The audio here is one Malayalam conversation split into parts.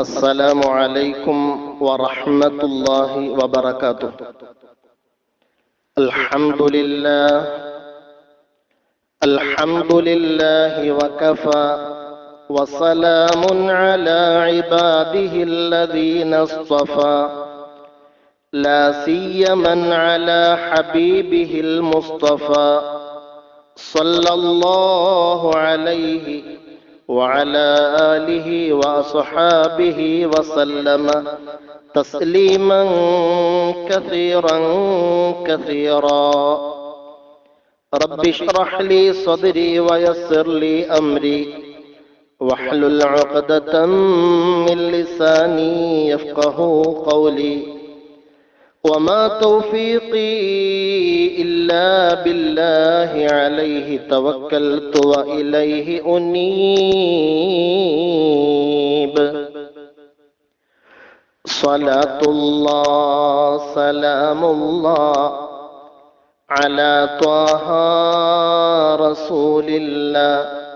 السلام عليكم ورحمة الله وبركاته. الحمد لله الحمد لله وكفى وسلام على عباده الذين اصطفى. لا سيما على حبيبه المصطفى صلى الله عليه وعلى آله وأصحابه وسلم تسليما كثيرا كثيرا. رب اشرح لي صدري ويسر لي أمري. واحلل عقدة من لساني يفقه قولي. وما توفيقي إلا بالله عليه توكلت وإليه أنيب. صلاة الله سلام الله على طه رسول الله.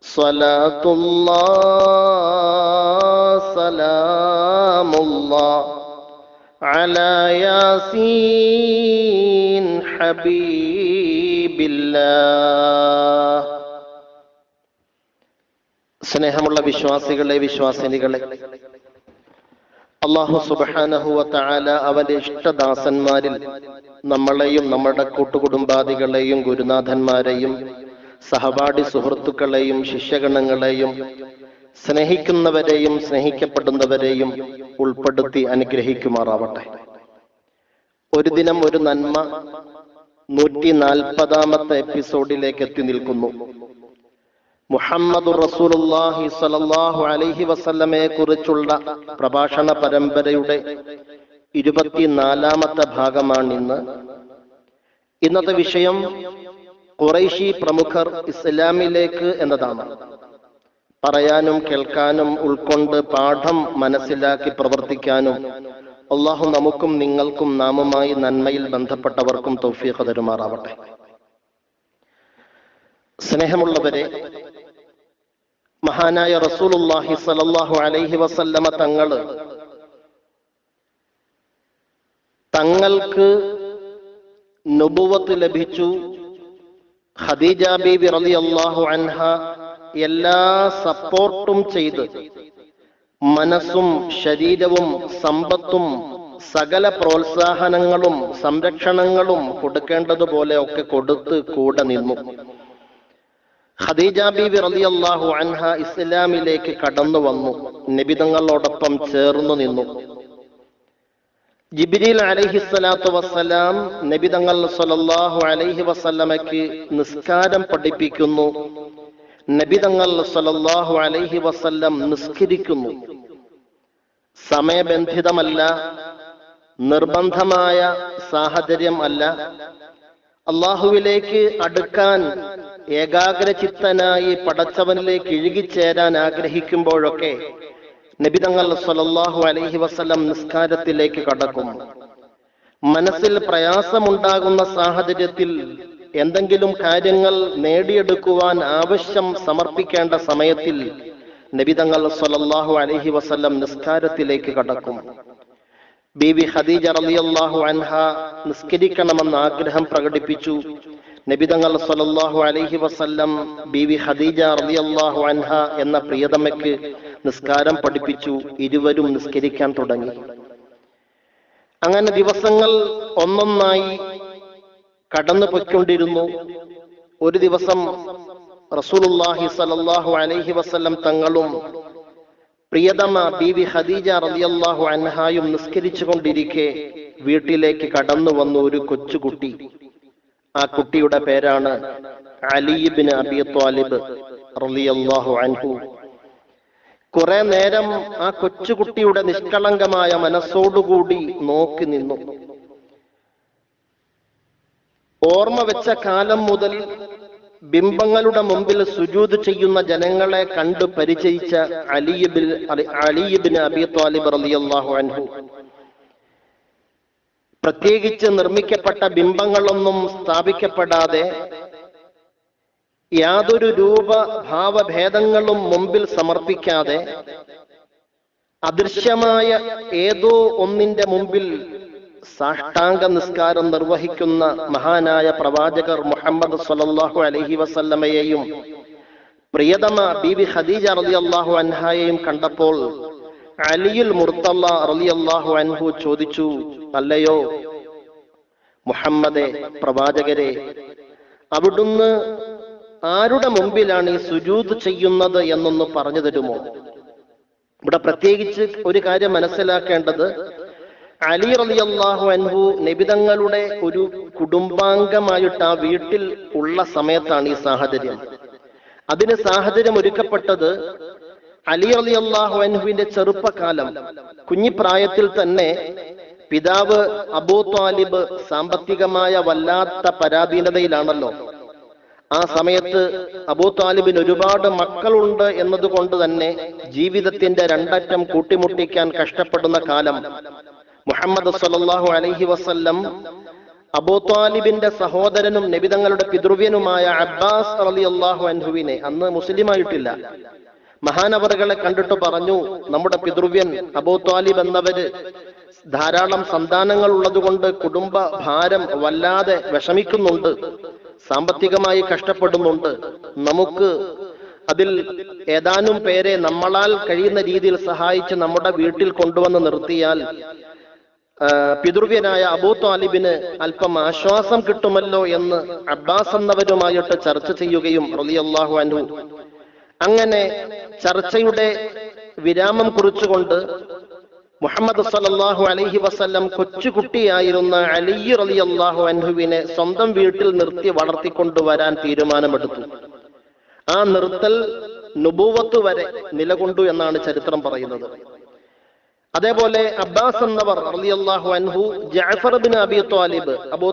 صلاة الله سلام الله على ياسين حبيب الله സ്നേഹമുള്ള വിശ്വാസികളെ വിശ്വാസിനികളെ അള്ളാഹു സുബാനഹുവ താല അവന്റെ ഇഷ്ടദാസന്മാരിൽ നമ്മളെയും നമ്മുടെ കൂട്ടുകുടുംബാദികളെയും ഗുരുനാഥന്മാരെയും സഹപാഠി സുഹൃത്തുക്കളെയും ശിഷ്യഗണങ്ങളെയും സ്നേഹിക്കുന്നവരെയും സ്നേഹിക്കപ്പെടുന്നവരെയും ഉൾപ്പെടുത്തി അനുഗ്രഹിക്കുമാറാവട്ടെ. ഒരു ദിനം ഒരു നന്മ നൂറ്റി നാൽപ്പതാമത്തെ എപ്പിസോഡിലേക്ക് എത്തി നിൽക്കുന്നു. മുഹമ്മദ് റസൂലുള്ളാഹി സ്വല്ലല്ലാഹു അലൈഹി വസല്ലമയെ കുറിച്ചുള്ള പ്രഭാഷണ പരമ്പരയുടെ ഇരുപത്തിനാലാമത്തെ ഭാഗമാണ് ഇന്ന് ഇന്നത്തെ വിഷയം ഖുറൈശി പ്രമുഖർ ഇസ്ലാമിലേക്ക് എന്നതാണ്. പറയാനും കേൾക്കാനും ഉൾക്കൊണ്ട് പാഠം മനസ്സിലാക്കി പ്രവർത്തിക്കാനും അള്ളാഹു നമുക്കും നിങ്ങൾക്കും നാമുമായി നന്മയിൽ ബന്ധപ്പെട്ടവർക്കും തൗഫീഖ് തരുമാറാവട്ടെ. സ്നേഹമുള്ളവരെ മഹാനായ റസൂലുള്ളാഹി സ്വല്ലല്ലാഹു അലൈഹി വസല്ലമ തങ്ങൾ തങ്ങൾക്ക് നുബുവത്ത് ലഭിച്ചു. ഖദീജ ബീബി റളിയല്ലാഹു അൻഹ എല്ലാ സപ്പോർട്ടും ചെയ്ത് മനസ്സും ശരീരവും സമ്പത്തും സകല പ്രോത്സാഹനങ്ങളും സംരക്ഷണങ്ങളും കൊടുക്കേണ്ടതുപോലെ ഒക്കെ കൊടുത്ത് കൂടെ നിന്നു. ഖദീജ ബീബി റളിയല്ലാഹു അൻഹ ഇസ്ലാമിലേക്ക് കടന്നു വന്നു. നിബിതങ്ങളോടൊപ്പം ചേർന്നു നിന്നു. ജിബിരിൽ അലൈഹിസ്സലാത്തു വസ്സലാം നബിതങ്ങൾ സല്ലല്ലാഹു അലൈഹി വസ്ലമയ്ക്ക് നിസ്കാരം പഠിപ്പിക്കുന്നു. നബിതങ്ങൾ സലല്ലാഹു അലൈഹി വസല്ലം നിസ്കരിക്കുന്നു. സമയബന്ധിതമല്ല നിർബന്ധമായ സാഹചര്യം അല്ല. അള്ളാഹുവിലേക്ക് അടുക്കാൻ ഏകാഗ്രചിത്തനായി പടച്ചവനിലേക്ക് ഇഴുകിച്ചേരാൻ ആഗ്രഹിക്കുമ്പോഴൊക്കെ നബിതങ്ങൾ സലല്ലാഹു അലൈഹി വസ്ലം നിസ്കാരത്തിലേക്ക് കടക്കും. മനസ്സിൽ പ്രയാസമുണ്ടാകുന്ന സാഹചര്യത്തിൽ എന്തെങ്കിലും കാര്യങ്ങൾ നേടിയെടുക്കുവാൻ ആവശ്യം സമർപ്പിക്കേണ്ട സമയത്തിൽ നബിതങ്ങൾ സല്ലല്ലാഹു അലഹി വസല്ലം നിസ്കാരത്തിലേക്ക് കടക്കും. ബീവി ഖദീജ റളിയല്ലാഹു അൻഹ നിസ്കരിക്കണമെന്ന് ആഗ്രഹം പ്രകടിപ്പിച്ചു. നബിതങ്ങൾ സല്ലല്ലാഹു അലൈഹി വസല്ലം ബീവി ഖദീജ റളിയല്ലാഹു അൻഹ എന്ന പ്രിയതമയ്ക്ക് നിസ്കാരം പഠിപ്പിച്ചു. ഇരുവരും നിസ്കരിക്കാൻ തുടങ്ങി. അങ്ങനെ ദിവസങ്ങൾ ഒന്നൊന്നായി കടന്നു പൊയ്ക്കൊണ്ടിരുന്നു. ഒരു ദിവസം റസൂലുള്ളാഹി സ്വല്ലല്ലാഹു അലൈഹി വസല്ലം തങ്ങളും പ്രിയതമ ബീവി ഹദീജ റളിയല്ലാഹു അൻഹായും നിസ്കരിച്ചു കൊണ്ടിരിക്കെ വീട്ടിലേക്ക് കടന്നു വന്ന ഒരു കൊച്ചുകുട്ടി. ആ കുട്ടിയുടെ പേരാണ് അലിബിൻ അബി ത്വാലിബ് റളിയല്ലാഹു അൻഹു. കുറെ നേരം ആ കൊച്ചുകുട്ടിയുടെ നിഷ്കളങ്കമായ മനസ്സോടുകൂടി നോക്കി നിന്നു. ഓർമ്മ വെച്ച കാലം മുതൽ ബിംബങ്ങളുടെ മുമ്പിൽ സുജൂത് ചെയ്യുന്ന ജനങ്ങളെ കണ്ടു പരിചയിച്ച അലിയബിൻ അലിയബിന് അബി ത്വാലിബ് റളിയല്ലാഹു അൻഹു. പ്രത്യേകിച്ച് നിർമ്മിക്കപ്പെട്ട ബിംബങ്ങളൊന്നും സ്ഥാപിക്കപ്പെടാതെ യാതൊരു രൂപ ഭാവഭേദങ്ങളും മുമ്പിൽ സമർപ്പിക്കാതെ അദൃശ്യമായ ഏതോ ഒന്നിന്റെ മുമ്പിൽ സാഷ്ടാംഗ നിസ്കാരം നിർവഹിക്കുന്ന മഹാനായ പ്രവാചകർ മുഹമ്മദ് സലല്ലാഹു അലഹി വസല്ലമയെയും പ്രിയതമ ബീബി ഖദീജ അള്ളാഹു അൻഹായെയും കണ്ടപ്പോൾ അലിയുൽ മുർത്തല്ല റലി അള്ളാഹു അൻഹു ചോദിച്ചു അല്ലയോ മുഹമ്മദെ പ്രവാചകരെ അവിടുന്ന് ആരുടെ മുമ്പിലാണ് ഈ സുജൂത് ചെയ്യുന്നത് എന്നൊന്ന് പറഞ്ഞു തരുമോ ഇവിടെ പ്രത്യേകിച്ച് ഒരു കാര്യം മനസ്സിലാക്കേണ്ടത് അലി റളിയല്ലാഹു അൻഹു നിബിതങ്ങളുടെ ഒരു കുടുംബാംഗമായിട്ട് ആ വീട്ടിൽ ഉള്ള സമയത്താണ് ഈ സാഹചര്യം. അതിന് സാഹചര്യം ഒരുക്കപ്പെട്ടത് അലി റളിയല്ലാഹു അൻഹുവിന്റെ ചെറുപ്പകാലം. കുഞ്ഞിപ്രായത്തിൽ തന്നെ പിതാവ് അബൂ താലിബ് സാമ്പത്തികമായ വല്ലാത്ത പരാധീനതയിലാണല്ലോ. ആ സമയത്ത് അബൂ താലിബിന് ഒരുപാട് മക്കളുണ്ട് എന്നതുകൊണ്ട് തന്നെ ജീവിതത്തിന്റെ രണ്ടറ്റം കൂട്ടിമുട്ടിക്കാൻ കഷ്ടപ്പെടുന്ന കാലം. മുഹമ്മദ് സല്ലല്ലാഹു അലൈഹി വസല്ലം താലിബിന്റെ സഹോദരനും നബിതങ്ങളുടെ പിതൃവ്യനുമായ അബ്ബാസ് അലി അള്ളാഹു അൻഹുവിനെ അന്ന് മുസ്ലിമായിട്ടില്ല. മഹാനവറുകളെ കണ്ടിട്ട് പറഞ്ഞു നമ്മുടെ പിതൃവ്യൻ അബൂ താലിബ് എന്നവര് ധാരാളം സന്താനങ്ങൾ ഉള്ളതുകൊണ്ട് കുടുംബ ഭാരം വല്ലാതെ വിഷമിക്കുന്നുണ്ട് സാമ്പത്തികമായി കഷ്ടപ്പെടുന്നുണ്ട്. നമുക്ക് അതിൽ ഏതാനും പേരെ നമ്മളാൽ കഴിയുന്ന രീതിയിൽ സഹായിച്ച് നമ്മുടെ വീട്ടിൽ കൊണ്ടുവന്ന് നിർത്തിയാൽ പിതൃവ്യനായ അബൂ താലിബിന് അല്പം ആശ്വാസം കിട്ടുമല്ലോ എന്ന് അബ്ബാസ് എന്നവരുമായിട്ട് ചർച്ച ചെയ്യുകയും റലിയല്ലാഹു അൻഹു. അങ്ങനെ ചർച്ചയുടെ വിരാമം കുറിച്ചുകൊണ്ട് മുഹമ്മദ് സല്ലല്ലാഹു അലൈഹി വസല്ലം കൊച്ചുകുട്ടിയായിരുന്ന അലി റളിയല്ലാഹു അൻഹുവിനെ സ്വന്തം വീട്ടിൽ നിർത്തി വളർത്തിക്കൊണ്ടുവരാൻ തീരുമാനമെടുത്തു. ആ നിർത്തൽ നുബൂവത്ത് വരെ നിലകൊണ്ടു എന്നാണ് ചരിത്രം പറയുന്നത്. അതേപോലെ അബ്ബാസ് എന്നവർ റളിയല്ലാഹു അൻഹു ജഅഫർ ബിൻ അബി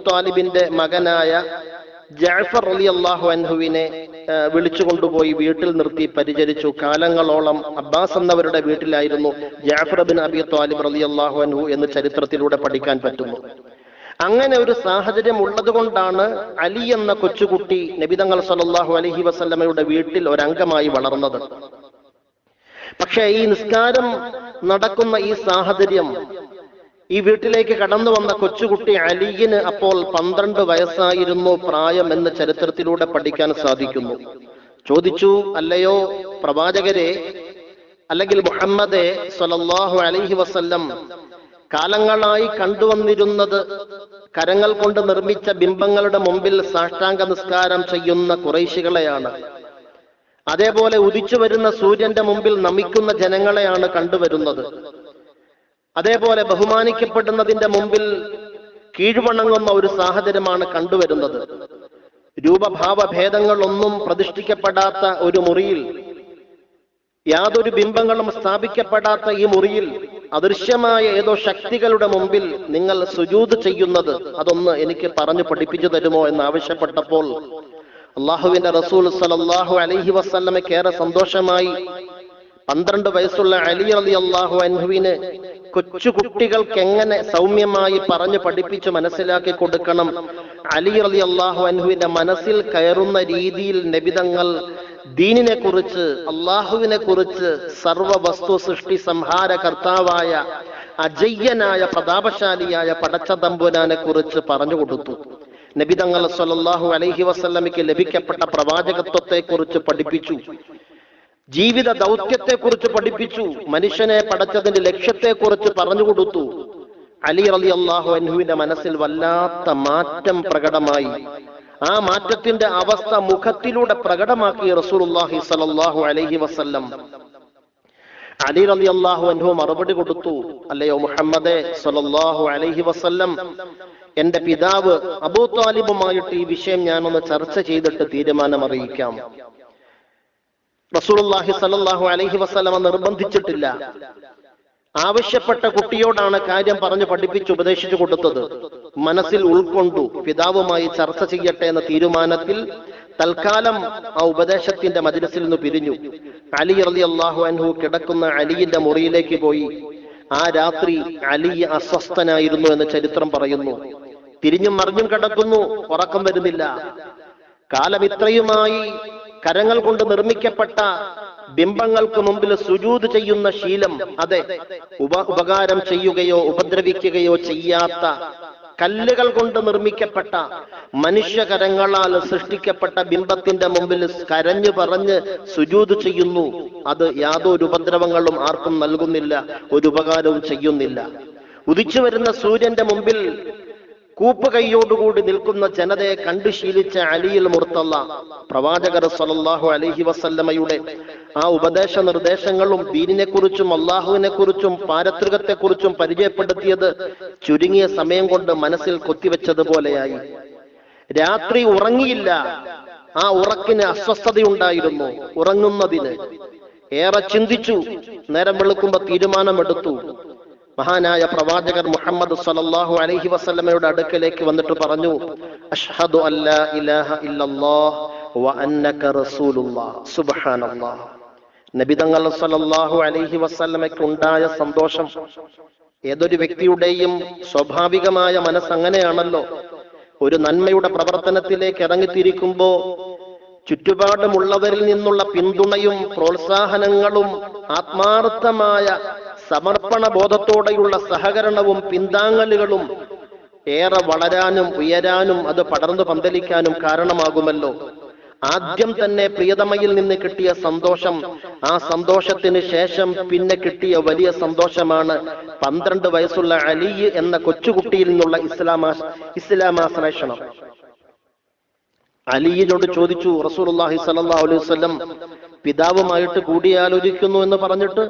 ത്വാലിബിന്റെ മകനായ ജഅഫർ റളിയല്ലാഹു അൻഹുവിനെ വിളിച്ചു കൊണ്ടുപോയി വീട്ടിൽ നിർത്തി പരിചരിച്ചു. കാലങ്ങളോളം അബ്ബാസ് എന്നവരുടെ വീട്ടിലായിരുന്നു ജാഫർ ബിൻ അബി ത്വാലിബ് അള്ളാഹു അൻഹു എന്ന് ചരിത്രത്തിലൂടെ പഠിക്കാൻ പറ്റുന്നു അങ്ങനെ ഒരു സാഹചര്യം ഉള്ളത് കൊണ്ടാണ് അലി എന്ന കൊച്ചുകുട്ടി നബിതങ്ങൾ സല്ലല്ലാഹു അലഹി വസല്ലമയുടെ വീട്ടിൽ ഒരംഗമായി വളർന്നത്. പക്ഷേ ഈ നിസ്കാരം നടക്കുന്ന ഈ സാഹചര്യം. ഈ വീട്ടിലേക്ക് കടന്നു വന്ന കൊച്ചുകുട്ടി അലിയിന് അപ്പോൾ പന്ത്രണ്ട് വയസ്സായിരുന്നു പ്രായം എന്ന് ചരിത്രത്തിലൂടെ പഠിക്കാൻ സാധിക്കുന്നു. ചോദിച്ചു അല്ലയോ പ്രവാചകരെ അല്ലെങ്കിൽ മുഹമ്മദെ സ്വലല്ലാഹു അലൈഹി വസല്ലം കാലങ്ങളായി കണ്ടുവന്നിരുന്നത് കരങ്ങൾ കൊണ്ട് നിർമ്മിച്ച ബിംബങ്ങളുടെ മുമ്പിൽ സാഷ്ടാംഗ നിസ്കാരം ചെയ്യുന്ന കുറേശികളെയാണ്. അതേപോലെ ഉദിച്ചു വരുന്ന സൂര്യന്റെ മുമ്പിൽ നമിക്കുന്ന ജനങ്ങളെയാണ് കണ്ടുവരുന്നത്. അതേപോലെ ബഹുമാനിക്കപ്പെടുന്നതിന്റെ മുമ്പിൽ കീഴ്വണങ്ങുന്ന ഒരു സാഹചര്യമാണ് കണ്ടുവരുന്നത്. രൂപഭാവ ഭേദങ്ങളൊന്നും പ്രതിഷ്ഠിക്കപ്പെടാത്ത ഒരു മുറിയിൽ യാതൊരു ബിംബങ്ങളും സ്ഥാപിക്കപ്പെടാത്ത ഈ മുറിയിൽ അദൃശ്യമായ ഏതോ ശക്തികളുടെ മുമ്പിൽ നിങ്ങൾ സുജൂത് ചെയ്യുന്നത് അതൊന്ന് എനിക്ക് പറഞ്ഞു പഠിപ്പിച്ചു തരുമോ എന്ന് ആവശ്യപ്പെട്ടപ്പോൾ അള്ളാഹുവിന്റെ റസൂൽ സലല്ലാഹു അലഹി വസ്ല്ലമയ്ക്ക് ഏറെ സന്തോഷമായി. പന്ത്രണ്ട് വയസ്സുള്ള അലി അലി അള്ളാഹു അൻഹുവിന് കൊച്ചു കുട്ടികൾക്ക് എങ്ങനെ സൗമ്യമായി പറഞ്ഞു പഠിപ്പിച്ചു മനസ്സിലാക്കി കൊടുക്കണം? അലി അലി അള്ളാഹു അൻഹുവിന്റെ മനസ്സിൽ കയറുന്ന രീതിയിൽ നബിതങ്ങൾ ദീനിനെ കുറിച്ച് അള്ളാഹുവിനെ കുറിച്ച് സർവ വസ്തു സൃഷ്ടി സംഹാര കർത്താവായ അജയ്യനായ പ്രതാപശാലിയായ പടച്ച തമ്പുരാനെ കുറിച്ച് പറഞ്ഞു കൊടുത്തു. നബിതങ്ങൾ സല്ലല്ലാഹു അലൈഹി വസ്ലമിക്ക് ലഭിക്കപ്പെട്ട പ്രവാചകത്വത്തെ കുറിച്ച് പഠിപ്പിച്ചു. ജീവിത ദൗത്യത്തെ കുറിച്ച് പഠിപ്പിച്ചു. മനുഷ്യനെ പടച്ചതിന്റെ ലക്ഷ്യത്തെ കുറിച്ച് പറഞ്ഞു കൊടുത്തു. അലി റലി അള്ളാഹു അൻഹുവിന്റെ മനസ്സിൽ വല്ലാത്ത മാറ്റം പ്രകടമായി. ആ മാറ്റത്തിന്റെ അവസ്ഥ മുഖത്തിലൂടെ പ്രകടമാക്കി റസൂലുള്ളാഹി സ്വല്ലല്ലാഹു അലൈഹി വസല്ലം. അലി റലി അള്ളാഹു അൻഹു മറുപടി കൊടുത്തു. അല്ലയോ മുഹമ്മദെ സലല്ലാഹു അലൈഹി വസല്ലം എന്റെ പിതാവ് അബൂ താലിബുമായിട്ട് ഈ വിഷയം ഞാനൊന്ന് ചർച്ച ചെയ്തിട്ട് തീരുമാനം അറിയിക്കാം റസൂലുള്ളാഹി സലല്ലാഹു അലൈഹി വസല്ലമ നിർബന്ധിച്ചിട്ടില്ല. ആവശ്യപ്പെട്ട കുട്ടിയോടാണ് കാര്യം പറഞ്ഞ് പഠിപ്പിച്ച് ഉപദേശിച്ചു കൊടുത്തത്. മനസ്സിൽ ഉൾക്കൊണ്ടു പിതാവുമായി ചർച്ച ചെയ്യട്ടെ എന്ന തീരുമാനത്തിൽ തൽക്കാലം ആ ഉപദേശത്തിന്റെ മജിലിസിൽ നിന്ന് പിരിഞ്ഞു. അലി അലി അള്ളാഹു അൻഹു കിടക്കുന്ന അലിയുടെ മുറിയിലേക്ക് പോയി. ആ രാത്രി അലി അസ്വസ്ഥനായിരുന്നു എന്ന് ചരിത്രം പറയുന്നു. തിരിഞ്ഞും മറിഞ്ഞും കിടക്കുന്നു ഉറക്കം വരുന്നില്ല. കാലം ഇത്രയുമായി കരങ്ങൾ കൊണ്ട് നിർമ്മിക്കപ്പെട്ട ബിംബങ്ങൾക്ക് മുമ്പിൽ സുജൂത് ചെയ്യുന്ന ശീലം അതെ ഉപ ഉപകാരം ചെയ്യുകയോ ഉപദ്രവിക്കുകയോ ചെയ്യാത്ത കല്ലുകൾ കൊണ്ട് നിർമ്മിക്കപ്പെട്ട മനുഷ്യകരങ്ങളാൽ സൃഷ്ടിക്കപ്പെട്ട ബിംബത്തിന്റെ മുമ്പിൽ കരഞ്ഞു പറഞ്ഞ് സുജൂത് ചെയ്യുന്നു. അത് യാതൊരു ഉപദ്രവങ്ങളും ആർക്കും നൽകുന്നില്ല ഒരു ഉപകാരവും ചെയ്യുന്നില്ല. ഉദിച്ചു വരുന്ന സൂര്യന്റെ മുമ്പിൽ കൂപ്പ് കൈയോടുകൂടി നിൽക്കുന്ന ജനതയെ കണ്ടു ശീലിച്ച അലിയിൽ മുർത്തല്ല പ്രവാചകർ സലല്ലാഹു അലഹി വസല്ലമയുടെ ആ ഉപദേശ നിർദ്ദേശങ്ങളും ദീനിനെ കുറിച്ചും അള്ളാഹുവിനെ കുറിച്ചും പാരത്രികത്തെ കുറിച്ചും പരിചയപ്പെടുത്തിയത് ചുരുങ്ങിയ സമയം കൊണ്ട് മനസ്സിൽ കൊത്തിവെച്ചതുപോലെയായി. രാത്രി ഉറങ്ങിയില്ല. ആ ഉറക്കിന് അസ്വസ്ഥതയുണ്ടായിരുന്നു ഉറങ്ങുന്നതിന്. ഏറെ ചിന്തിച്ചു. നേരം വെളുക്കുമ്പോ തീരുമാനമെടുത്തു. മഹാനായ പ്രവാചകർ മുഹമ്മദ് സലല്ലാഹു അലഹി വസ്ലമയുടെ അടുക്കലേക്ക് വന്നിട്ട് പറഞ്ഞു അഷ്ഹദു അല്ലാ ഇലാഹ ഇല്ലല്ലാഹ് വ അന്നക റസൂലുള്ളാഹ് സുബ്ഹാനല്ലാഹ്. നബിതങ്ങൾ സല്ലല്ലാഹു അലൈഹി വസ്ല്ലമയ്ക്ക് ഉണ്ടായ സന്തോഷം ഏതൊരു വ്യക്തിയുടെയും സ്വാഭാവികമായ മനസ്സ് അങ്ങനെയാണല്ലോ ഒരു നന്മയുടെ പ്രവർത്തനത്തിലേക്ക് ഇറങ്ങിത്തിരിക്കുമ്പോ ചുറ്റുപാടുമുള്ളവരിൽ നിന്നുള്ള പിന്തുണയും പ്രോത്സാഹനങ്ങളും ആത്മാർത്ഥമായ സമർപ്പണ ബോധത്തോടെയുള്ള സഹകരണവും പിന്താങ്ങലുകളും ഏറെ വളരാനും ഉയരാനും അത് പടർന്നു പന്തലിക്കാനും കാരണമാകുമല്ലോ. ആദ്യം തന്നെ പ്രിയതമയിൽ നിന്ന് കിട്ടിയ സന്തോഷം ആ സന്തോഷത്തിന് ശേഷം പിന്നെ കിട്ടിയ വലിയ സന്തോഷമാണ് പന്ത്രണ്ട് വയസ്സുള്ള അലി എന്ന കൊച്ചുകുട്ടിയിൽ നിന്നുള്ള ഇസ്ലാമാ ഇസ്ലാമാശ്ലേഷണം അലിയിനോട് ചോദിച്ചു റസൂലുള്ളാഹി സ്വല്ലല്ലാഹു അലൈഹി പിതാവുമായിട്ട് കൂടിയാലോചിക്കുന്നു എന്ന് പറഞ്ഞിട്ട്?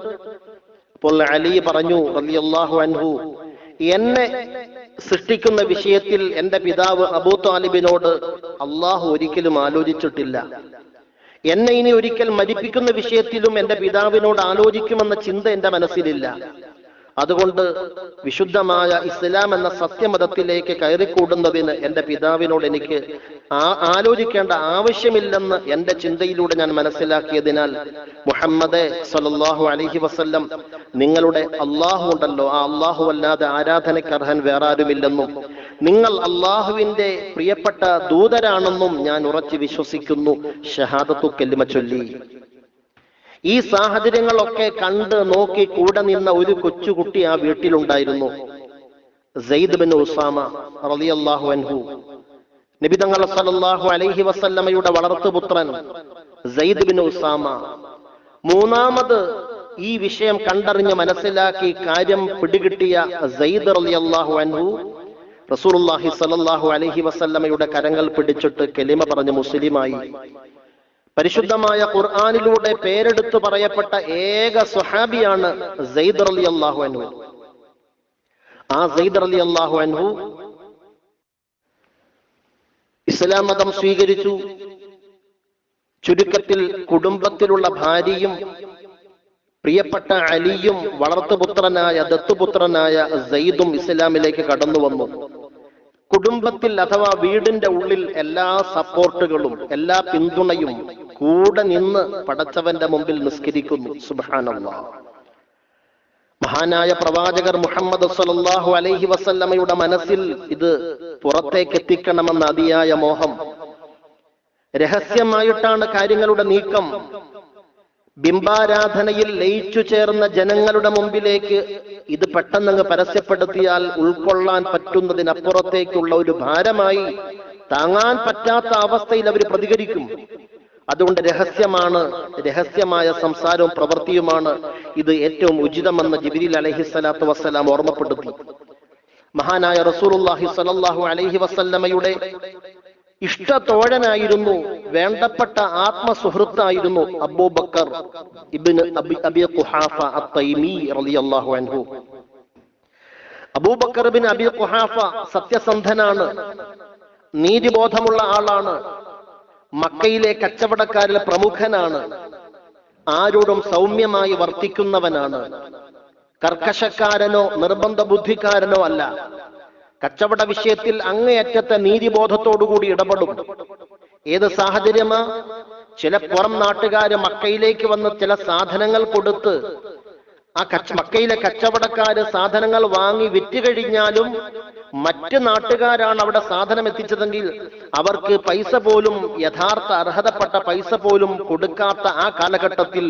അപ്പോൾ അലി പറഞ്ഞു അൻഹു എന്നെ സൃഷ്ടിക്കുന്ന വിഷയത്തിൽ എന്റെ പിതാവ് അബൂ താലിബിനോട് അള്ളാഹു ഒരിക്കലും ആലോചിച്ചിട്ടില്ല. എന്നെ ഇനി ഒരിക്കൽ മരിപ്പിക്കുന്ന വിഷയത്തിലും എന്റെ പിതാവിനോട് ആലോചിക്കുമെന്ന ചിന്ത എന്റെ മനസ്സിലില്ല. അതുകൊണ്ട് വിശുദ്ധമായ ഇസ്ലാം എന്ന സത്യമതത്തിലേക്ക് കയറിക്കൂടുന്നതിന് എന്റെ പിതാവിനോട് എനിക്ക് ആ ആലോചിക്കേണ്ട ആവശ്യമില്ലെന്ന് എന്റെ ചിന്തയിലൂടെ ഞാൻ മനസ്സിലാക്കിയതിനാൽ മുഹമ്മദ് സലല്ലാഹു അലഹി വസല്ലം നിങ്ങളുടെ അള്ളാഹു ഉണ്ടല്ലോ. ആ അള്ളാഹു അല്ലാതെ ആരാധനയ്ക്ക് അർഹൻ വേറെ ആരുമില്ലെന്നും നിങ്ങൾ അള്ളാഹുവിന്റെ പ്രിയപ്പെട്ട ദൂതരാണെന്നും ഞാൻ ഉറച്ചു വിശ്വസിക്കുന്നു. ഷഹാദത്തു കെല്ലിമ ചൊല്ലി. ഈ സാഹചര്യങ്ങളൊക്കെ കണ്ട് നോക്കി കൂടെ നിന്ന ഒരു കൊച്ചുകുട്ടി ആ വീട്ടിലുണ്ടായിരുന്നു. സെയ്ദ് ബിൻ ഉസാമ റളിയല്ലാഹു അൻഹു. നബിതങ്ങൾ സല്ലല്ലാഹു അലൈഹി വസല്ലമയുടെ വളർത്തുപുത്രൻ സെയ്ദ് ബിൻ ഉസാമ. മൂന്നാമത് ഈ വിഷയം കണ്ടറിഞ്ഞ് മനസ്സിലാക്കി കാര്യം പിടികിട്ടിയ സെയ്ദ് റളിയല്ലാഹു അൻഹു റസൂലുള്ളാഹി സല്ലല്ലാഹു അലൈഹി വസല്ലമയുടെ കരങ്ങൾ പിടിച്ചിട്ട് കെലിമ പറഞ്ഞ് മുസ്ലിമായി. പരിശുദ്ധമായ ഖുർആാനിലൂടെ പേരെടുത്തു പറയപ്പെട്ട ഏക സുഹാബിയാണ് സെയ്ദ് അലി അള്ളാഹു അൻഹു. ആ സെയ്ദ് അലി അള്ളാഹു അൻഹു ഇസ്ലാം മതം സ്വീകരിച്ചു. ചുരുക്കത്തിൽ കുടുംബത്തിലുള്ള ഭാര്യയും പ്രിയപ്പെട്ട അലിയും വളർത്തുപുത്രനായ ദത്തുപുത്രനായ സെയ്ദും ഇസ്ലാമിലേക്ക് കടന്നു വന്നു. കുടുംബത്തിൽ അഥവാ വീടിന്റെ ഉള്ളിൽ എല്ലാ സപ്പോർട്ടുകളും എല്ലാ പിന്തുണയും കൂടെ നിന്ന് പടച്ചവന്റെ മുമ്പിൽ നിസ്കരിക്കുന്നു. സുബ്ഹാനല്ലാഹ് മഹാനായ പ്രവാചകർ മുഹമ്മദ് സല്ലല്ലാഹു അലൈഹി വസല്ലമയുടെ മനസ്സിൽ ഇത് പുറത്തേക്ക് എത്തിക്കണമെന്ന അതിയായ മോഹം. രഹസ്യമായിട്ടാണ് കാര്യങ്ങളുടെ നീക്കം. ബിംബാരാധനയിൽ ലയിച്ചു ചേർന്ന ജനങ്ങളുടെ മുമ്പിലേക്ക് ഇത് പെട്ടെന്നങ്ങ് പരസ്യപ്പെടുത്തിയാൽ ഉൾക്കൊള്ളാൻ പറ്റുന്നതിനപ്പുറത്തേക്കുള്ള ഒരു ഭാരമായി താങ്ങാൻ പറ്റാത്ത അവസ്ഥയിൽ അവർ പ്രതികരിക്കും. അതുകൊണ്ട് രഹസ്യമാണ് രഹസ്യമായ സംസാരവും പ്രവൃത്തിയുമാണ് ഇത് ഏറ്റവും ഉചിതമെന്ന് ജിബിരിൽ അലഹിസ്സലാത്തു വസ്സലാം ഓർമ്മപ്പെടുത്തി. മഹാനായ റസൂലുള്ളാഹി സ്വല്ലല്ലാഹു അലഹി വസല്ലമയുടെ ഇഷ്ടത്തോഴനായിരുന്നു വേണ്ടപ്പെട്ട ആത്മസുഹൃത്തായിരുന്നു അബൂബക്കർ ഖുഹാഫ റളിയല്ലാഹു അൻഹു. Abu Bakr bin Abi Quhafa സത്യസന്ധനാണ് നീതിബോധമുള്ള ആളാണ് മക്കയിലെ കച്ചവടക്കാരിൽ പ്രമുഖനാണ്. ആരോടും സൗമ്യമായി വർത്തിക്കുന്നവനാണ്. കർക്കശക്കാരനോ നിർബന്ധ ബുദ്ധിക്കാരനോ അല്ല. കച്ചവട വിഷയത്തിൽ അങ്ങേയറ്റത്തെ നീതിബോധത്തോടുകൂടി ഇടപെടും. ഏത് സാഹചര്യമാ? ചില പുറം നാട്ടുകാര് മക്കയിലേക്ക് വന്ന് ചില സാധനങ്ങൾ കൊടുത്ത് ആ കച്ച മക്കയിലെ കച്ചവടക്കാര് സാധനങ്ങൾ വാങ്ങി വിറ്റ് കഴിഞ്ഞാലും മറ്റ് നാട്ടുകാരാണ് അവിടെ സാധനം എത്തിച്ചതെങ്കിൽ അവർക്ക് പൈസ പോലും യഥാർത്ഥ അർഹതപ്പെട്ട പൈസ പോലും കൊടുക്കാത്ത ആ കാലഘട്ടത്തിൽ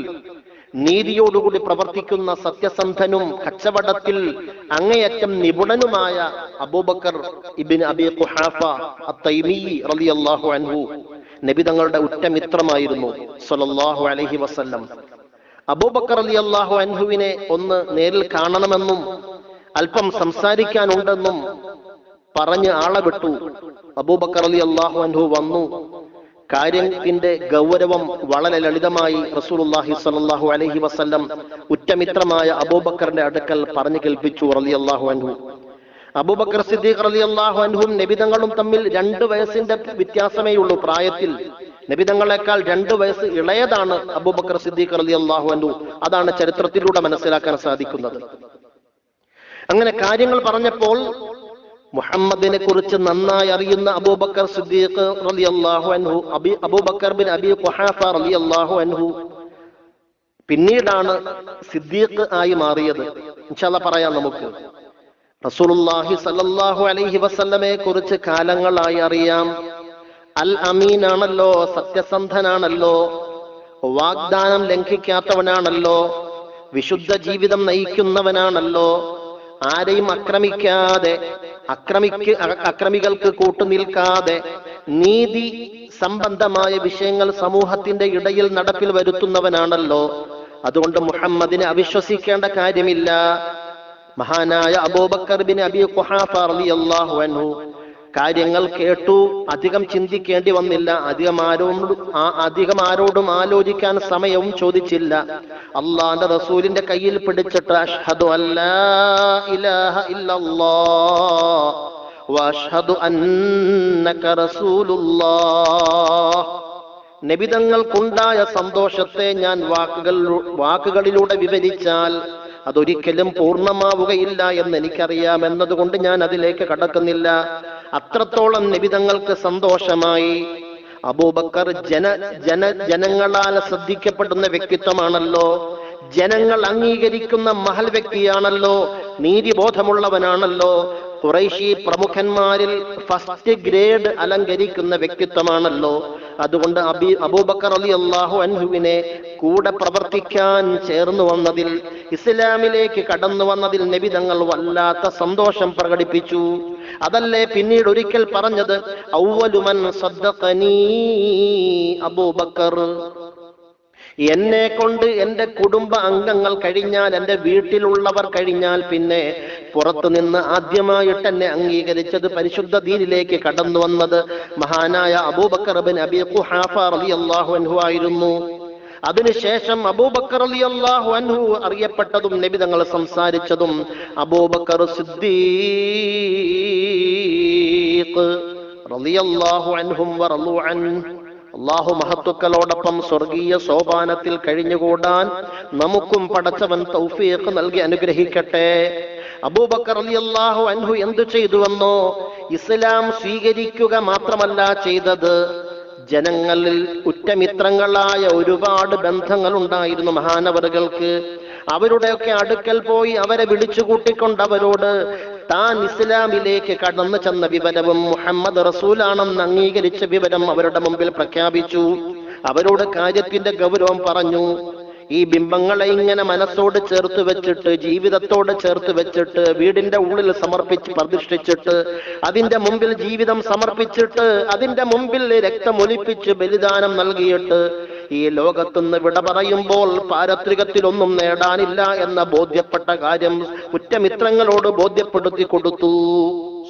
നീതിയോടുകൂടി പ്രവർത്തിക്കുന്ന സത്യസന്ധനും കച്ചവടത്തിൽ അങ്ങേയറ്റം നിപുണനുമായ അബൂബക്കർ ഇബിൻ അബി ഖുഹാഫ റളിയല്ലാഹു അൻഹു നബി തങ്ങളുടെ ഉറ്റമിത്രമായിരുന്നു സല്ലല്ലാഹു അലൈഹി വസല്ലം. അബൂബക്കർ അലി അള്ളാഹു അൻഹുവിനെ ഒന്ന് നേരിൽ കാണണമെന്നും അല്പം സംസാരിക്കാനുണ്ടെന്നും പറഞ്ഞ് ആളെ വിട്ടു. അബൂബക്കർ അലി അള്ളാഹു അൻഹു വന്നു. കാര്യത്തിന്റെ ഗൗരവം വളരെ ലളിതമായി റസൂലുള്ളാഹി സലാഹു അലഹി വസല്ലം ഉറ്റമിത്രമായ അബൂബക്കറിന്റെ അടുക്കൽ പറഞ്ഞു കേൾപ്പിച്ചു റലി അള്ളാഹു അൻഹു. അബൂബക്കർ സിദ്ദീഖ് റലി അള്ളാഹു അൻഹും നബിതങ്ങളും തമ്മിൽ രണ്ട് വയസ്സിന്റെ വ്യത്യാസമേ ഉള്ളൂ പ്രായത്തിൽ. നബിതങ്ങളെക്കാൾ രണ്ടു വയസ്സ് ഇളയതാണ് അബൂബക്കർ സിദ്ദീഖ് അലി അള്ളാഹു അനു അതാണ് ചരിത്രത്തിലൂടെ മനസ്സിലാക്കാൻ സാധിക്കുന്നത്. അങ്ങനെ കാര്യങ്ങൾ പറഞ്ഞപ്പോൾ മുഹമ്മദിനെ കുറിച്ച് നന്നായി അറിയുന്ന അബൂബക്കർ സിദ്ദീഖ് അള്ളാഹു അൻഹു Abi Abu Bakr bin Abi Quhafa അള്ളാഹു അൻഹു പിന്നീടാണ് സിദ്ദീഖ് ആയി മാറിയത്. ഇൻഷാല്ല പറയാം നമുക്ക്. റസൂലുള്ളാഹി സല്ലല്ലാഹു അലൈഹി വസല്ലമയെ കുറിച്ച് കാലങ്ങളായി അറിയാം. അൽ അമീനാണല്ലോ സത്യസന്ധനാണല്ലോ വാഗ്ദാനം ലംഘിക്കാത്തവനാണല്ലോ വിശുദ്ധ ജീവിതം നയിക്കുന്നവനാണല്ലോ ആരെയും അക്രമിക്കാതെ അക്രമിക്ക് അക്രമികൾക്ക് കൂട്ടുനിൽക്കാതെ നീതി സംബന്ധമായ വിഷയങ്ങൾ സമൂഹത്തിന്റെ ഇടയിൽ നടപ്പിൽ വരുത്തുന്നവനാണല്ലോ. അതുകൊണ്ട് മുഹമ്മദിനെ അവിശ്വസിക്കേണ്ട കാര്യമില്ല. മഹാനായ അബൂബക്കർ ബിൻ അബി ഖുഹാഫ റളിയല്ലാഹു അൻഹു കാര്യങ്ങൾ കേട്ടു അധികം ചിന്തിക്കേണ്ടി വന്നില്ല. അധികം ആ- അധികം ആരോടും ആലോചിക്കാൻ സമയവും ചോദിച്ചില്ല. അള്ളാന്റെ റസൂലിന്റെ കയ്യിൽ പിടിച്ചിട്ട് അഷ്ഹദു അല്ലാ ഇലാഹ വഅഷ്ഹദു അന്നക സന്തോഷത്തെ ഞാൻ വാക്കുകൾ വാക്കുകളിലൂടെ വിവരിച്ചാൽ അതൊരിക്കലും പൂർണമാവുകയില്ല എന്ന് എനിക്കറിയാം എന്നതുകൊണ്ട് ഞാൻ അതിലേക്ക് കടക്കുന്നില്ല. അത്രത്തോളം നിബിതങ്ങൾക്ക് സന്തോഷമായി. അബൂബക്കർ ജന ജന ജനങ്ങളാൽ ശ്രദ്ധിക്കപ്പെടുന്ന വ്യക്തിത്വമാണല്ലോ. ജനങ്ങൾ അംഗീകരിക്കുന്ന മഹൽ വ്യക്തിയാണല്ലോ. നീതിബോധമുള്ളവനാണല്ലോ. കുറേശി പ്രമുഖന്മാരിൽ ഫസ്റ്റ് ഗ്രേഡ് അലങ്കരിക്കുന്ന വ്യക്തിത്വമാണല്ലോ. അതുകൊണ്ട് അബി അബൂബക്കർ അലി അള്ളാഹു അൻഹുവിനെ കൂടെ പ്രവർത്തിക്കാൻ ചേർന്നു വന്നതിൽ ഇസ്ലാമിലേക്ക് കടന്നു വന്നതിൽ നബി തങ്ങൾ വല്ലാത്ത സന്തോഷം പ്രകടിപ്പിച്ചു. അതല്ലേ പിന്നീട് ഒരിക്കൽ പറഞ്ഞത്? ഔവലുമൻ അബൂബക്കർ. എന്നെ കൊണ്ട് എന്റെ കുടുംബ അംഗങ്ങൾ കഴിഞ്ഞാൽ എന്റെ വീട്ടിലുള്ളവർ കഴിഞ്ഞാൽ പിന്നെ പുറത്തു നിന്ന് ആദ്യമായിട്ട് എന്നെ അംഗീകരിച്ചത് പരിശുദ്ധ ദീനിലേക്ക് കടന്നു വന്നത് മഹാനായ അബൂബക്കർ ബിൻ ഖുഹാഫ റളിയല്ലാഹു അൻഹു ആയിരുന്നു. അതിനുശേഷം അബൂബക്കർ റളിയല്ലാഹു അൻഹു അറിയപ്പെട്ടതും നബി തങ്ങൾ സംസാരിച്ചതും അബൂബക്കർ സിദ്ദീഖ് റളിയല്ലാഹു അൻഹും വറളു അൻഹു അള്ളാഹു മഹത്തുക്കളോടൊപ്പം സ്വർഗീയ സോപാനത്തിൽ കഴിഞ്ഞുകൂടാൻ നമുക്കും പടച്ചവൻ തൗഫീഖ് നൽകി അനുഗ്രഹിക്കട്ടെ. അബൂബക്കർ അലി അള്ളാഹു അൻഹു എന്തു ചെയ്തുവെന്നോ ഇസ്ലാം സ്വീകരിക്കുക മാത്രമല്ല ചെയ്തത്. ജനങ്ങളിൽ ഉറ്റമിത്രങ്ങളായ ഒരുപാട് ബന്ധങ്ങൾ ഉണ്ടായിരുന്നു മഹാനവറുകൾക്ക്. അവരുടെയൊക്കെ അടുക്കൽ പോയി അവരെ വിളിച്ചു കൂട്ടിക്കൊണ്ട് അവരോട് താൻ ഇസ്ലാമിലേക്ക് കടന്നു ചെന്ന വിവരവും മുഹമ്മദ് റസൂലാണെന്ന് അംഗീകരിച്ച വിവരം അവരുടെ മുമ്പിൽ പ്രഖ്യാപിച്ചു. അവരോട് കാര്യത്തിന്റെ ഗൗരവം പറഞ്ഞു. ഈ ബിംബങ്ങളെ ഇങ്ങനെ മനസ്സോട് ചേർത്ത് വെച്ചിട്ട് ജീവിതത്തോട് ചേർത്ത് വെച്ചിട്ട് വീടിന്റെ ഉള്ളിൽ സമർപ്പിച്ച് പ്രതിഷ്ഠിച്ചിട്ട് അതിന്റെ മുമ്പിൽ ജീവിതം സമർപ്പിച്ചിട്ട് അതിന്റെ മുമ്പിൽ രക്തമൊലിപ്പിച്ച് ബലിദാനം നൽകിയിട്ട് ഈ ലോകത്തുനിന്ന് വിട പറയുമ്പോൾ പാരത്രികത്തിലൊന്നും നേടാനില്ല എന്ന ബോധ്യപ്പെട്ട കാര്യം കുറ്റമിത്രങ്ങളോട് ബോധ്യപ്പെടുത്തി കൊടുത്തു.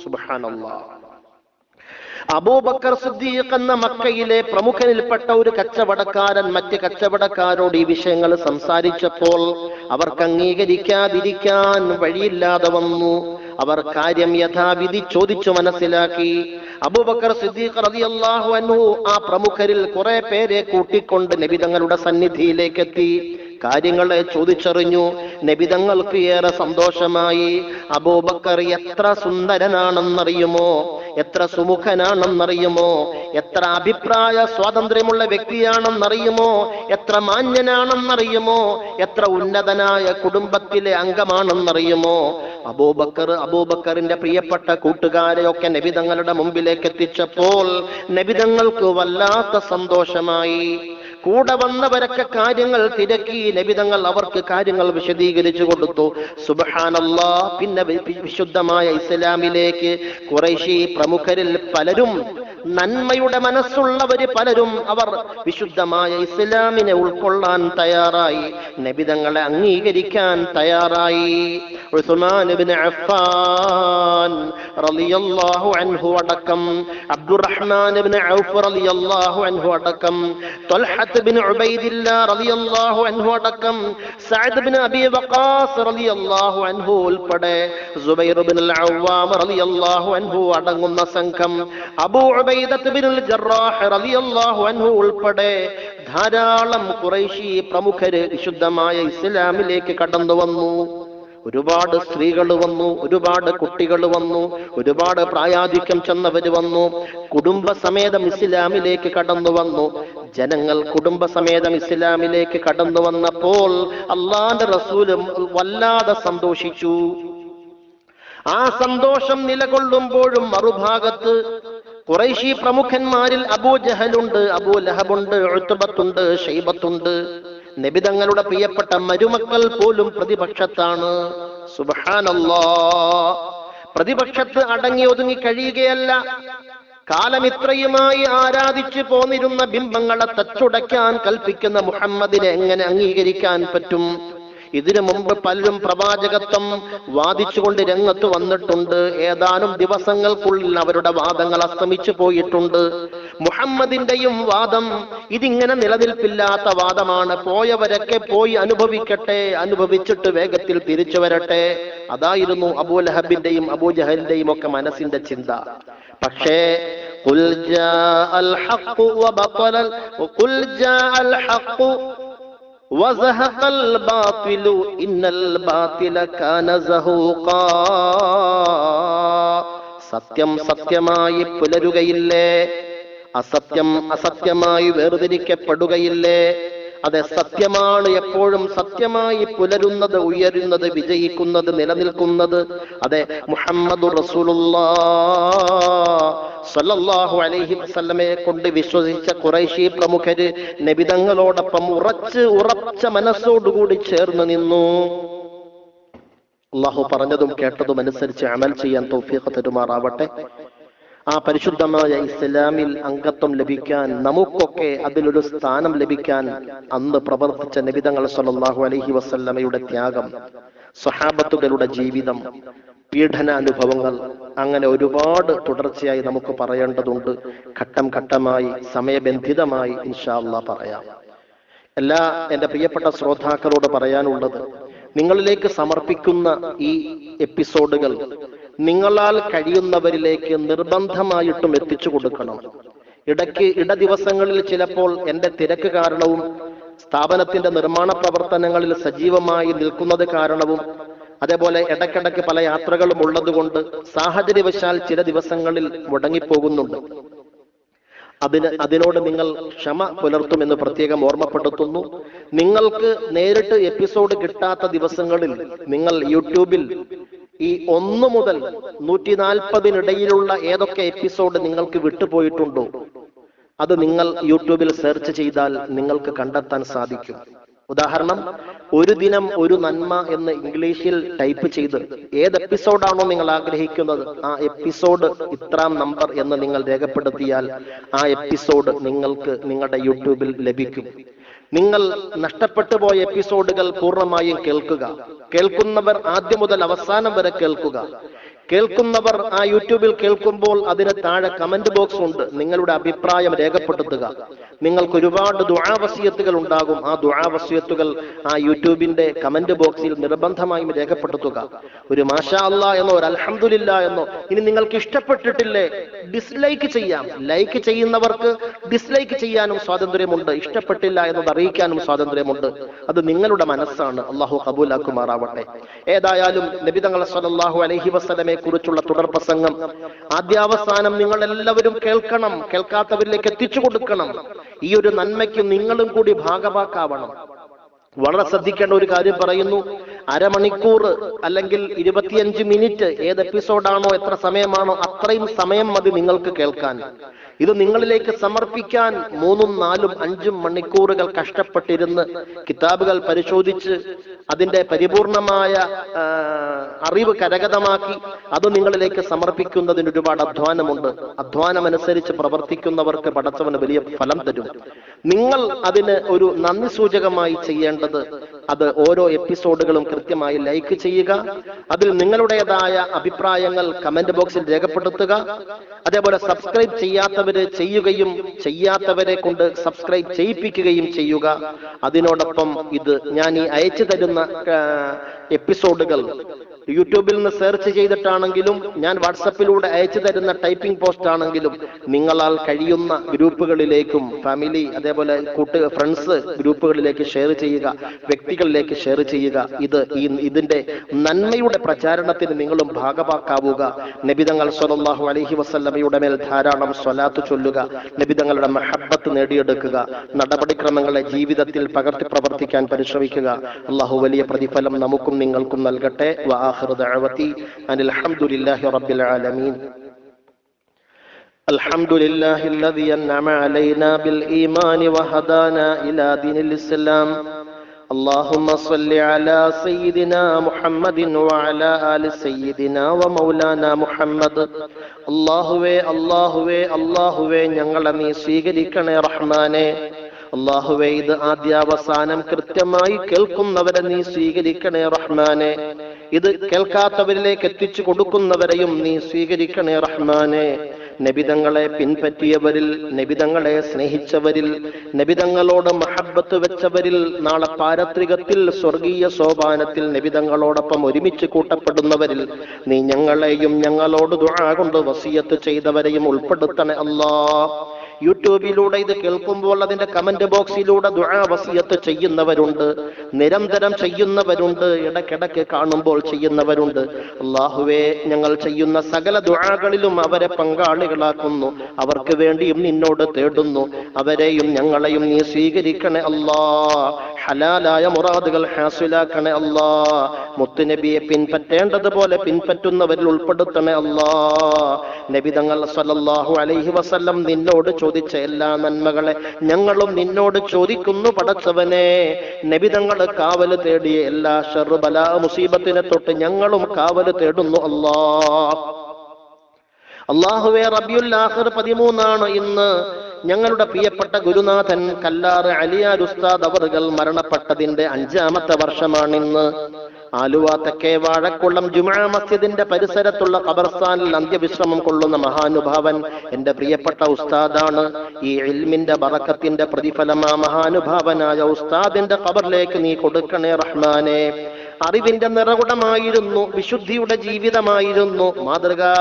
സുബ്ഹാനല്ലാഹ് അബൂബക്കർ സിദ്ദീഖ് എന്ന മക്കയിലെ പ്രമുഖനിൽപ്പെട്ട ഒരു കച്ചവടക്കാരൻ മറ്റ് കച്ചവടക്കാരോട് ഈ വിഷയങ്ങൾ സംസാരിച്ചപ്പോൾ അവർക്ക് അംഗീകരിക്കാതിരിക്കാൻ വഴിയില്ലാതെ വന്നു. അവർ കാര്യം യഥാവിധി ചോദിച്ചു മനസ്സിലാക്കി. അബൂബക്കർ സിദ്ദീഖ് റളിയല്ലാഹു അൻഹു ആ പ്രമുഖരിൽ കുറെ പേരെ കൂട്ടിക്കൊണ്ട് നബിതങ്ങളുടെ സന്നിധിയിലേക്ക് എത്തി കാര്യങ്ങളെ ചോദിച്ചറിഞ്ഞു. നബിതങ്ങൾക്ക് ഏറെ സന്തോഷമായി. അബൂബക്കർ എത്ര സുന്ദരനാണെന്നറിയുമോ? എത്ര സുമുഖനാണെന്നറിയുമോ? എത്ര അഭിപ്രായ സ്വാതന്ത്ര്യമുള്ള വ്യക്തിയാണെന്നറിയുമോ? എത്ര മാന്യനാണെന്നറിയുമോ? എത്ര ഉന്നതനായ കുടുംബത്തിലെ അംഗമാണെന്നറിയുമോ? അബൂബക്കർ അബൂബക്കറിന്റെ പ്രിയപ്പെട്ട കൂട്ടുകാരെയൊക്കെ നബിതങ്ങളുടെ മുമ്പിലേക്ക് എത്തിച്ചപ്പോൾ നബിതങ്ങൾക്ക് വല്ലാത്ത സന്തോഷമായി. കൂടെ വന്നവരൊക്കെ കാര്യങ്ങൾ തിരക്കി നബിതങ്ങൾ അവർക്ക് കാര്യങ്ങൾ വിശദീകരിച്ചു കൊടുത്തു. സുബഹാനല്ലാ പിന്നെ വിശുദ്ധമായ ഇസ്ലാമിലേക്ക് കുറേശി പ്രമുഖരിൽ പലരും നന്മയുടെ മനസ്സുള്ളവര് പലരും അവർ വിശുദ്ധമായ ഇസ്ലാമിനെ ഉൾക്കൊള്ളാൻ തയ്യാറായി. നബിതങ്ങളെ അംഗീകരിക്കാൻ തയ്യാറായി. അഫ്ഫാൻ റളിയല്ലാഹു അൻഹു അബ്ദുറഹ്മാൻ ഔഫ് റളിയല്ലാഹു അൻഹു ത്വൽഹത്ത് റളിയല്ലാഹു അൻഹു സഅദ് റളിയല്ലാഹു അൻഹു ഉൾപ്പെടെ അവ്വാം റളിയല്ലാഹു അൻഹു അടങ്ങുന്ന സംഘം അബൂ ഉൾപ്പെടെ ധാരാളം ഖുറൈശി പ്രമുഖര് വിശുദ്ധമായ ഇസ്ലാമിലേക്ക് കടന്നു വന്നു. ഒരുപാട് സ്ത്രീകൾ വന്നു ഒരുപാട് കുട്ടികൾ വന്നു ഒരുപാട് പ്രായാധിക്യം ചെന്നവര് വന്നു. കുടുംബസമേതം ഇസ്ലാമിലേക്ക് കടന്നു വന്നു. ജനങ്ങൾ കുടുംബസമേതം ഇസ്ലാമിലേക്ക് കടന്നു വന്നപ്പോൾ അള്ളാന്റെ റസൂലും വല്ലാതെ സന്തോഷിച്ചു. ആ സന്തോഷം നിലകൊള്ളുമ്പോഴും മറുഭാഗത്ത് കുറേശി പ്രമുഖന്മാരിൽ അബൂ ജഹലുണ്ട് അബൂ ലഹബുണ്ട് ഉത്തുബത്തുണ്ട് ഷൈബത്തുണ്ട് നബിതങ്ങളുടെ പ്രിയപ്പെട്ട മരുമക്കൾ പോലും പ്രതിപക്ഷത്താണ്. സുബാനല്ലോ പ്രതിപക്ഷത്ത് അടങ്ങി ഒതുങ്ങി കഴിയുകയല്ല. കാലം ഇത്രയുമായി ആരാധിച്ചു പോന്നിരുന്ന ബിംബങ്ങളെ തച്ചുടയ്ക്കാൻ കൽപ്പിക്കുന്ന മുഹമ്മദിനെ എങ്ങനെ അംഗീകരിക്കാൻ പറ്റും? ഇതിനു മുമ്പ് പലരും പ്രവാചകത്വം വാദിച്ചുകൊണ്ട് രംഗത്ത് വന്നിട്ടുണ്ട് ഏതാനും ദിവസങ്ങൾക്കുള്ളിൽ അവരുടെ വാദങ്ങൾ അസ്തമിച്ചു പോയിട്ടുണ്ട് മുഹമ്മദിന്റെയും വാദം ഇതിങ്ങനെ നിലനിൽപ്പില്ലാത്ത വാദമാണ് പോയവരൊക്കെ പോയി അനുഭവിക്കട്ടെ അനുഭവിച്ചിട്ട് വേഗത്തിൽ തിരിച്ചു വരട്ടെ അതായിരുന്നു അബൂലഹബിന്റെയും അബൂജഹലിന്റെയും ഒക്കെ മനസ്സിന്റെ ചിന്ത പക്ഷേ قل جاء الحق وبطل ال- قل جاء الحق وزهق الباطل إن الباطل كان زهوقا സത്യം സത്യമായി പുലരുകയില്ലേ അസത്യം അസത്യമായി വേർതിരിക്കപ്പെടുകയില്ലേ അതെ സത്യമാണ് എപ്പോഴും സത്യമായി പുലരുന്നത് ഉയരുന്നത് വിജയിക്കുന്നത് നിലനിൽക്കുന്നത്. അതെ മുഹമ്മദ് സല്ലല്ലാഹു അലൈഹി വസല്ലമയെ കൊണ്ട് വിശ്വസിച്ച കുറേശി പ്രമുഖര് നബിതങ്ങളോടൊപ്പം ഉറച്ച് ഉറച്ച മനസ്സോടുകൂടി ചേർന്ന് നിന്നു. അള്ളാഹു പറഞ്ഞതും കേട്ടതും അനുസരിച്ച് അമൽ ചെയ്യാൻ തൗഫീഖ് തരുമാറാവട്ടെ. ആ പരിശുദ്ധമായ ഇസ്ലാമിൽ അംഗത്വം ലഭിക്കാൻ നമുക്കൊക്കെ അതിലൊരു സ്ഥാനം ലഭിക്കാൻ അന്ന് പ്രവർത്തിച്ച നബിതങ്ങൾ സല്ലല്ലാഹു അലഹി വസല്ലമയുടെ ത്യാഗം സ്വഹാബത്തുകളുടെ ജീവിതം പീഡനാനുഭവങ്ങൾ അങ്ങനെ ഒരുപാട് തുടർച്ചയായി നമുക്ക് പറയേണ്ടതുണ്ട്. ഘട്ടം ഘട്ടമായി സമയബന്ധിതമായി ഇൻഷാല്ല പറയാം. എല്ലാ എന്റെ പ്രിയപ്പെട്ട ശ്രോതാക്കളോട് പറയാനുള്ളത് നിങ്ങളിലേക്ക് സമർപ്പിക്കുന്ന ഈ എപ്പിസോഡുകൾ നിങ്ങളാൽ കഴിയുന്നവരിലേക്ക് നിർബന്ധമായിട്ടും എത്തിച്ചു കൊടുക്കണം. ഇടയ്ക്ക് ഇട ദിവസങ്ങളിൽ ചിലപ്പോൾ എന്റെ തിരക്ക് കാരണവും സ്ഥാപനത്തിന്റെ നിർമ്മാണ പ്രവർത്തനങ്ങളിൽ സജീവമായി നിൽക്കുന്നത് കാരണവും അതേപോലെ ഇടയ്ക്കിടയ്ക്ക് പല യാത്രകളും ഉള്ളതുകൊണ്ട് സാഹചര്യവശാൽ ചില ദിവസങ്ങളിൽ മുടങ്ങിപ്പോകുന്നുണ്ട്. അതിന് അതിനോട് നിങ്ങൾ ക്ഷമ പുലർത്തുമെന്ന് പ്രത്യേകം ഓർമ്മപ്പെടുത്തുന്നു. നിങ്ങൾക്ക് നേരിട്ട് എപ്പിസോഡ് കിട്ടാത്ത ദിവസങ്ങളിൽ നിങ്ങൾ യൂട്യൂബിൽ ഈ ഒന്ന് മുതൽ നൂറ്റി നാൽപ്പതിനിടയിലുള്ള ഏതൊക്കെ എപ്പിസോഡ് നിങ്ങൾക്ക് വിട്ടുപോയിട്ടുണ്ടോ അത് നിങ്ങൾ യൂട്യൂബിൽ സെർച്ച് ചെയ്താൽ നിങ്ങൾക്ക് കണ്ടെത്താൻ സാധിക്കും. ഉദാഹരണം ഒരു ദിനം ഒരു നന്മ എന്ന് ഇംഗ്ലീഷിൽ ടൈപ്പ് ചെയ്ത് ഏത് എപ്പിസോഡാണോ നിങ്ങൾ ആഗ്രഹിക്കുന്നത് ആ എപ്പിസോഡ് ഇത്രാം നമ്പർ എന്ന് നിങ്ങൾ രേഖപ്പെടുത്തിയാൽ ആ എപ്പിസോഡ് നിങ്ങൾക്ക് നിങ്ങളുടെ യൂട്യൂബിൽ ലഭിക്കും. നിങ്ങൾ നഷ്ടപ്പെട്ടു പോയ എപ്പിസോഡുകൾ പൂർണമായും കേൾക്കുക. കേൾക്കുന്നവർ ആദ്യം മുതൽ അവസാനം വരെ കേൾക്കുക. കേൾക്കുന്നവർ ആ യൂട്യൂബിൽ കേൾക്കുമ്പോൾ അതിന് താഴെ കമന്റ് ബോക്സ് ഉണ്ട്. നിങ്ങളുടെ അഭിപ്രായം രേഖപ്പെടുത്തുക. നിങ്ങൾക്ക് ഒരുപാട് ദുഴാവസ്യത്തുകൾ ഉണ്ടാകും. ആ ദുഴാവസ്യത്തുകൾ ആ യൂട്യൂബിന്റെ കമന്റ് ബോക്സിൽ നിർബന്ധമായും രേഖപ്പെടുത്തുക. ഒരു മാഷാ അല്ല എന്നോ ഒരു അലഹമില്ല എന്നോ ഇനി നിങ്ങൾക്ക് ഇഷ്ടപ്പെട്ടിട്ടില്ലേ ഡിസ്ലൈക്ക് ചെയ്യാം. ലൈക്ക് ചെയ്യുന്നവർക്ക് ഡിസ്ലൈക്ക് ചെയ്യാനും സ്വാതന്ത്ര്യമുണ്ട്. ഇഷ്ടപ്പെട്ടില്ല എന്നത് അറിയിക്കാനും സ്വാതന്ത്ര്യമുണ്ട്. അത് നിങ്ങളുടെ മനസ്സാണ്. അള്ളാഹു കബൂലാക്കുമാറാവട്ടെ. ഏതായാലും നബിതങ്ങളെ സല്ലല്ലാഹു അലഹി വസല്ലമയെ കുറിച്ചുള്ള തുടർ പ്രസംഗം ആദ്യാവസാനം നിങ്ങൾ എല്ലാവരും കേൾക്കണം കേൾക്കാത്തവരിലേക്ക് എത്തിച്ചു കൊടുക്കണം. ഈ ഒരു നന്മയ്ക്ക് നിങ്ങളും കൂടി ഭാഗവാക്കാവണം. വളരെ ശ്രദ്ധിക്കേണ്ട ഒരു കാര്യം പറയുന്നു. അരമണിക്കൂർ അല്ലെങ്കിൽ ഇരുപത്തിയഞ്ച് മിനിറ്റ് ഏത് എപ്പിസോഡാണോ എത്ര സമയമാണോ അത്രയും സമയം മതി നിങ്ങൾക്ക് കേൾക്കാൻ. ഇത് നിങ്ങളിലേക്ക് സമർപ്പിക്കാൻ മൂന്നും നാലും അഞ്ചും മണിക്കൂറുകൾ കഷ്ടപ്പെട്ടിരുന്ന് കിതാബുകൾ പരിശോധിച്ച് അതിന്റെ പരിപൂർണമായ അറിവ് കരഗതമാക്കി അത് നിങ്ങളിലേക്ക് സമർപ്പിക്കുന്നതിന് ഒരുപാട് അധ്വാനമുണ്ട്. അധ്വാനമനുസരിച്ച് പ്രവർത്തിക്കുന്നവർക്ക് പടച്ചവന് വലിയ ഫലം തരും. നിങ്ങൾ അതിന് ഒരു നന്ദി സൂചകമായി ചെയ്യേണ്ടത് അത് ഓരോ എപ്പിസോഡുകളും കൃത്യമായി ലൈക്ക് ചെയ്യുക. അതിൽ നിങ്ങളുടേതായ അഭിപ്രായങ്ങൾ കമന്റ് ബോക്സിൽ രേഖപ്പെടുത്തുക. അതേപോലെ സബ്സ്ക്രൈബ് ചെയ്യാത്തവര് ചെയ്യുകയും ചെയ്യാത്തവരെ കൊണ്ട് സബ്സ്ക്രൈബ് ചെയ്യിപ്പിക്കുകയും ചെയ്യുക. അതിനോടൊപ്പം ഇത് ഞാൻ ഈ അയച്ചു തരുന്ന എപ്പിസോഡുകൾ യൂട്യൂബിൽ നിന്ന് സെർച്ച് ചെയ്തിട്ടാണെങ്കിലും ഞാൻ വാട്സപ്പിലൂടെ അയച്ചു തരുന്ന ടൈപ്പിംഗ് പോസ്റ്റ് ആണെങ്കിലും നിങ്ങളാൽ കഴിയുന്ന ഗ്രൂപ്പുകളിലേക്കും ഫാമിലി അതേപോലെ കൂട്ട് ഫ്രണ്ട്സ് ഗ്രൂപ്പുകളിലേക്ക് ഷെയർ ചെയ്യുക വ്യക്തികളിലേക്ക് ഷെയർ ചെയ്യുക. ഇത് ഈ ഇതിന്റെ നന്മയുടെ പ്രചാരണത്തിന് നിങ്ങളും ഭാഗമാക്കാവുക. നബിതങ്ങൾ സ്വല്ലല്ലാഹു അലഹി വസല്ലമയുടെ മേൽ ധാരാളം സ്വലാത്ത് ചൊല്ലുക. നബിതങ്ങളുടെ മഹബത്ത് നേടിയെടുക്കുക. നടപടിക്രമങ്ങളെ ജീവിതത്തിൽ പകർത്തി പ്രവർത്തിക്കാൻ പരിശ്രമിക്കുക. അള്ളാഹു വലിയ പ്രതിഫലം നമുക്കും നിങ്ങൾക്കും നൽകട്ടെ. وآخر دعوتي أن الحمد لله رب العالمين الحمد لله الذي أنعم علينا بالإيمان وهدانا إلى دين الإسلام اللهم صل على سيدنا محمد وعلى آل سيدنا ومولانا محمد അള്ളാഹുവേ അള്ളാഹുവേ അള്ളാഹുവേ ഞങ്ങളെ നീ സ്വീകരിക്കണേ റഹ്മാനെ അള്ളാഹുവേ ഇത് ആദ്യാവസാനം കൃത്യമായി കേൾക്കുന്നവരെ നീ സ്വീകരിക്കണേ റഹ്മാനെ ഇത് കേൾക്കാത്തവരിലേക്ക് എത്തിച്ചു കൊടുക്കുന്നവരെയും നീ സ്വീകരിക്കണേ റഹ്മാനെ. നബിതങ്ങളെ പിൻപറ്റിയവരിൽ നബിതങ്ങളെ സ്നേഹിച്ചവരിൽ നബിതങ്ങളോട് മഹബത്ത് വെച്ചവരിൽ നാളെ പാരത്രികത്തിൽ സ്വർഗീയ സോപാനത്തിൽ നബിതങ്ങളോടൊപ്പം ഒരുമിച്ച് കൂട്ടപ്പെടുന്നവരിൽ നീ ഞങ്ങളെയും ഞങ്ങളോട് ദുആ കൊണ്ട് വസിയത്ത് ചെയ്തവരെയും ഉൾപ്പെടുത്തണേ അല്ലാ യൂട്യൂബിലൂടെ ഇത് കേൾക്കുമ്പോൾ അതിന്റെ കമന്റ് ബോക്സിലൂടെ ദുആ വസിയത്ത് ചെയ്യുന്നവരുണ്ട് നിരന്തരം ചെയ്യുന്നവരുണ്ട് ഇടക്കിടക്ക് കാണുമ്പോൾ ചെയ്യുന്നവരുണ്ട്. അള്ളാഹുവേ ഞങ്ങൾ ചെയ്യുന്ന സകല ദുആകളിലും അവരെ പങ്കാളികളാക്കുന്നു. അവർക്ക് വേണ്ടിയും നിന്നോട് തേടുന്നു. അവരെയും ഞങ്ങളെയും നീ സ്വീകരിക്കണേ അല്ലാ. ഹലാലായ മുറാദുകൾ ഹാസിലാക്കണേ അല്ലാ. മുത്തുനബിയെ പിൻപറ്റേണ്ടതുപോലെ പിൻപറ്റുന്നവരിൽ ഉൾപ്പെടുത്തണേ അല്ലാ. നബി തങ്ങൾ സല്ലല്ലാഹു അലൈഹി വസല്ലം നിന്നോട് ചോദിച്ച എല്ലാ നന്മകളെ ഞങ്ങളും നിന്നോട് ചോദിക്കുന്നു പടച്ചവനെ. നബി തങ്ങൾ കാവൽ തേടിയ എല്ലാ ഷർബല മുസീബത്തിനെ തൊട്ട് ഞങ്ങളും കാവൽ തേടുന്നു അല്ലാ. അള്ളാഹുവെ റബിയുൽ പതിമൂന്നാണ് ഇന്ന് ഞങ്ങളുടെ പ്രിയപ്പെട്ട ഗുരുനാഥൻ കല്ലാറ് അലിയാർ ഉസ്താദ് അവറുകൾ മരണപ്പെട്ടതിന്റെ അഞ്ചാമത്തെ വർഷമാണിന്ന്. ആലുവ തെക്കേ വാഴക്കുളം ജുമാ മസ്ജിദിന്റെ പരിസരത്തുള്ള ഖബർസ്ഥാനിൽ അന്ത്യവിശ്രമം കൊള്ളുന്ന മഹാനുഭാവൻ എന്റെ പ്രിയപ്പെട്ട ഉസ്താദാണ്. ഈ ഇൽമിന്റെ ബറക്കത്തിന്റെ പ്രതിഫലമാ മഹാനുഭാവനായ ഉസ്താദിന്റെ ഖബറിലേക്ക് നീ കൊടുക്കണേ റഹ്മാനെ. അറിവിന്റെ നിറകുടമായിരുന്നു വിശുദ്ധിയുടെ ജീവിതമായിരുന്നു മാതൃകാ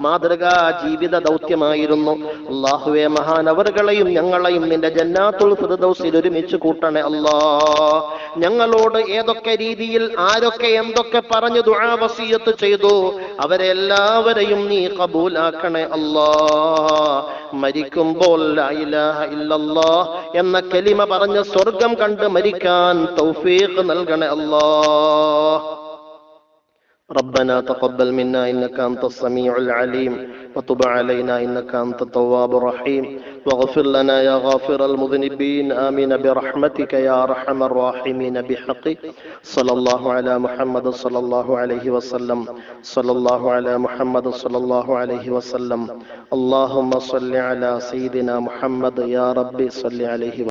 മാതൃകാ ജീവിത ദൗത്യമായിരുന്നു. അള്ളാഹുവെ മഹാനവറുകളെയും ഞങ്ങളെയും നിന്റെ ജന്നാത്തുൽ ഫിർദൗസിൽ ഒരുമിച്ച് കൂട്ടണേ അല്ലാ. ഞങ്ങളോട് ഏതൊക്കെ രീതിയിൽ ആരൊക്കെ എന്തൊക്കെ പറഞ്ഞു ദുആ വസിയത്ത് ചെയ്തു അവരെ എല്ലാവരെയും നീ കബൂലാക്കണേ അല്ലാ. മരിക്കുമ്പോൾ എന്ന കലിമ പറഞ്ഞ് സ്വർഗം കണ്ട് മരിക്കാൻ തൗഫീഖ് നൽകണേ അല്ലാ. ربنا تقبل منا إنك أنت السميع العليم وتب علينا إنك أنت التواب الرحيم. واغفر لنا يا غافر المذنبين آمين برحمتك يا أرحم الراحمين بحقك. صلى الله على محمد صلى الله عليه وسلم. صلى الله على محمد صلى الله عليه وسلم. اللهم صل على سيدنا محمد يا ربي صل عليه وسلم.